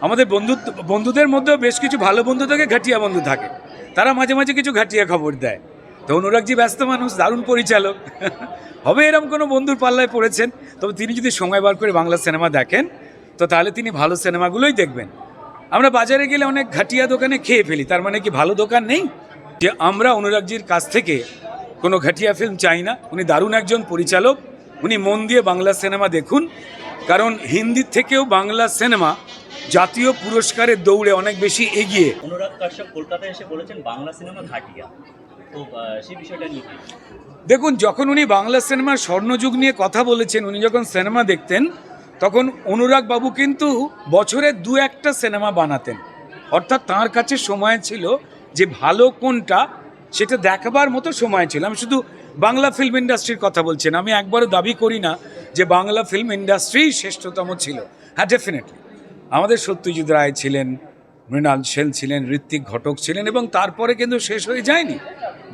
আমাদের বন্ধু বন্ধুদের মধ্যেও বেশ কিছু ভালো বন্ধু থাকে, ঘাটিয়া বন্ধু থাকে। তারা মাঝে মাঝে কিছু ঘাটিয়া খবর দেয়। তো অনুরাগজি ব্যস্ত মানুষ, দারুণ পরিচালক। হবে এরম কোনো বন্ধুর পাল্লায় পড়েছেন, তবে তিনি যদি সময় বার করে বাংলা সিনেমা দেখেন, তো তাহলে তিনি ভালো সিনেমাগুলোই দেখবেন। আমরা বাজারে গেলে অনেক ঘাটিয়া দোকানে খেয়ে ফেলি, তার মানে কি ভালো দোকান নেই? যে আমরা অনুরাগজির কাছ থেকে কোনো ঘাটিয়া ফিল্ম চাই না। উনি দারুণ একজন পরিচালক, উনি মন দিয়ে বাংলা সিনেমা দেখুন। কারণ হিন্দির থেকেও বাংলা সিনেমা জাতীয় পুরস্কারের দৌড়ে অনেক বেশি এগিয়ে। অনুরাগ কাশ্যপ কলকাতায় এসে বলেছেন বাংলা সিনেমা ঘাটিয়া। তো সেই বিষয়টা নিয়ে দেখুন যখন উনি বাংলা সিনেমার স্বর্ণযুগ নিয়ে কথা বলেছেন উনি যখন সিনেমা দেখতেন তখন অনুরাগ বাবু কিন্তু বছরে দু একটা সিনেমা বানাতেন। অর্থাৎ তার কাছে সময় ছিল যে ভালো কোনটা সেটা দেখাবার মতো সময় ছিল। আমি শুধু বাংলা ফিল্ম ইন্ডাস্ট্রির কথা বলছেন আমি একবারও দাবি করি না যে বাংলা ফিল্ম ইন্ডাস্ট্রি শ্রেষ্ঠতম ছিল। হ্যাঁ ডেফিনেটলি আমাদের সত্যজিৎ রায় ছিলেন, মৃণাল সেন ছিলেন ঋত্বিক ঘটক ছিলেন এবং তারপরে কিন্তু শেষ হয়ে যায়নি।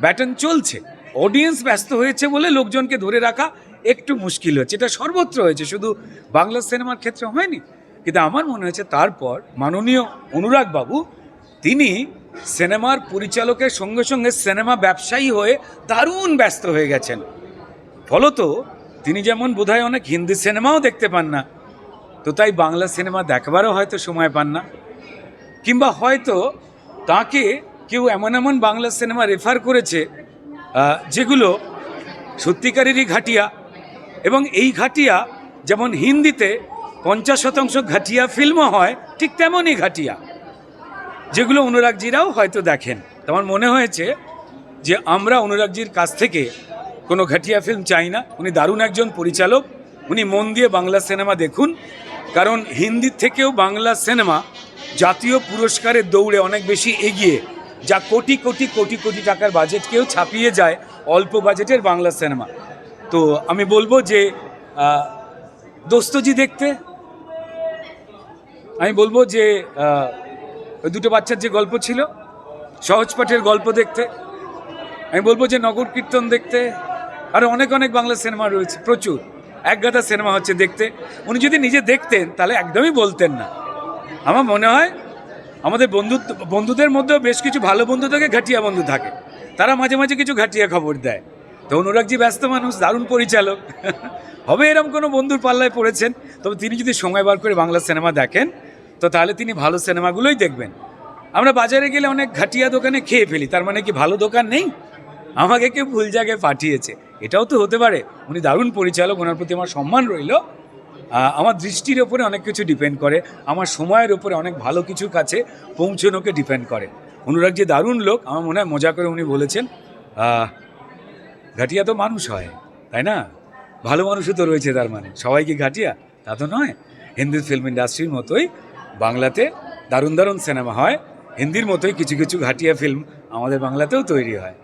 ব্যাটন চলছে। অডিয়েন্স ব্যস্ত হয়েছে বলে লোকজনকে ধরে রাখা একটু মুশকিল হচ্ছে এটা সর্বত্র হয়েছে, শুধু বাংলা সিনেমার ক্ষেত্রে হয়নি। কিন্তু আমার মনে হয়েছে তারপর মাননীয় অনুরাগ বাবু, তিনি সিনেমার পরিচালকের সঙ্গে সঙ্গে সিনেমা ব্যবসায়ী হয়ে দারুণ ব্যস্ত হয়ে গেছেন। ফলত তিনি যেমন বোধহয় অনেক হিন্দি সিনেমাও দেখতে পান না তো তাই বাংলা সিনেমা দেখবারও হয়তো সময় পান না। কিংবা হয়তো তাকে কেউ এমন এমন বাংলা সিনেমা রেফার করেছে যেগুলো সত্যিকারেরই ঘাটিয়া। এবং এই ঘাটিয়া যেমন হিন্দিতে পঞ্চাশ শতাংশ ঘাটিয়া ফিল্মও হয়, ঠিক তেমনই ঘাটিয়া। যেগুলো অনুরাগজিরাও হয়তো দেখেন। তো আমার মনে হয়েছে যে আমরা অনুরাগজির কাছ থেকে কোনো ঘাটিয়া ফিল্ম চাই না। উনি দারুণ একজন পরিচালক। উনি মন দিয়ে বাংলা সিনেমা দেখুন। কারণ হিন্দির থেকেও বাংলা সিনেমা জাতীয় পুরস্কারের দৌড়ে অনেক বেশি এগিয়ে যা কোটি কোটি কোটি কোটি টাকার বাজেটকেও ছাপিয়ে যায় অল্প বাজেটের বাংলা সিনেমা। তো আমি বলব যে দোস্তজি দেখতে, আমি বলব যে ওই দুটো বাচ্চার যে গল্প ছিল, সহজ পাঠের গল্প দেখতে, আমি বলব যে নগর কীর্তন দেখতে আরও অনেক অনেক বাংলা সিনেমা রয়েছে, প্রচুর। একগাদা সিনেমা হচ্ছে দেখতে। উনি যদি নিজে দেখতেন, তাহলে একদমই বলতেন না। আমার মনে হয় আমাদের বন্ধু বন্ধুদের মধ্যেও বেশ কিছু ভালো বন্ধু থাকে, ঘাটিয়া বন্ধু থাকে। তারা মাঝে মাঝে কিছু ঘাটিয়া খবর দেয়। তো অনুরাগজি ব্যস্ত মানুষ, দারুণ পরিচালক। হবে এরম কোনো বন্ধুর পাল্লায় পড়েছেন? তবে তিনি যদি সময় বার করে বাংলা সিনেমা দেখেন, তো তাহলে তিনি ভালো সিনেমাগুলোই দেখবেন। আমরা বাজারে গেলে অনেক ঘাটিয়া দোকানে খেয়ে ফেলি। তার মানে কি ভালো দোকান নেই? আমাকে কেউ ভুল জায়গায় পাঠিয়েছে। এটাও তো হতে পারে। উনি দারুণ পরিচালক, ওনার প্রতি আমার সম্মান রইল। আমার দৃষ্টির ওপরে অনেক কিছু ডিপেন্ড করে, আমার সময়ের ওপরে অনেক ভালো কিছুর কাছে পৌঁছনোকে ডিপেন্ড করে। অনুরাগ যে দারুণ লোক, আমার মনে হয় মজা করে উনি বলেছেন ঘাটিয়া তো মানুষ হয়, তাই না? ভালো মানুষও তো রয়েছে তার মানে। সবাই কি ঘাটিয়া? তা তো নয়। হিন্দি ফিল্ম ইন্ডাস্ট্রির মতোই বাংলাতে দারুণ দারুণ সিনেমা হয়। হিন্দির মতোই কিছু কিছু ঘাটিয়া ফিল্ম আমাদের বাংলাতেও তৈরি হয়।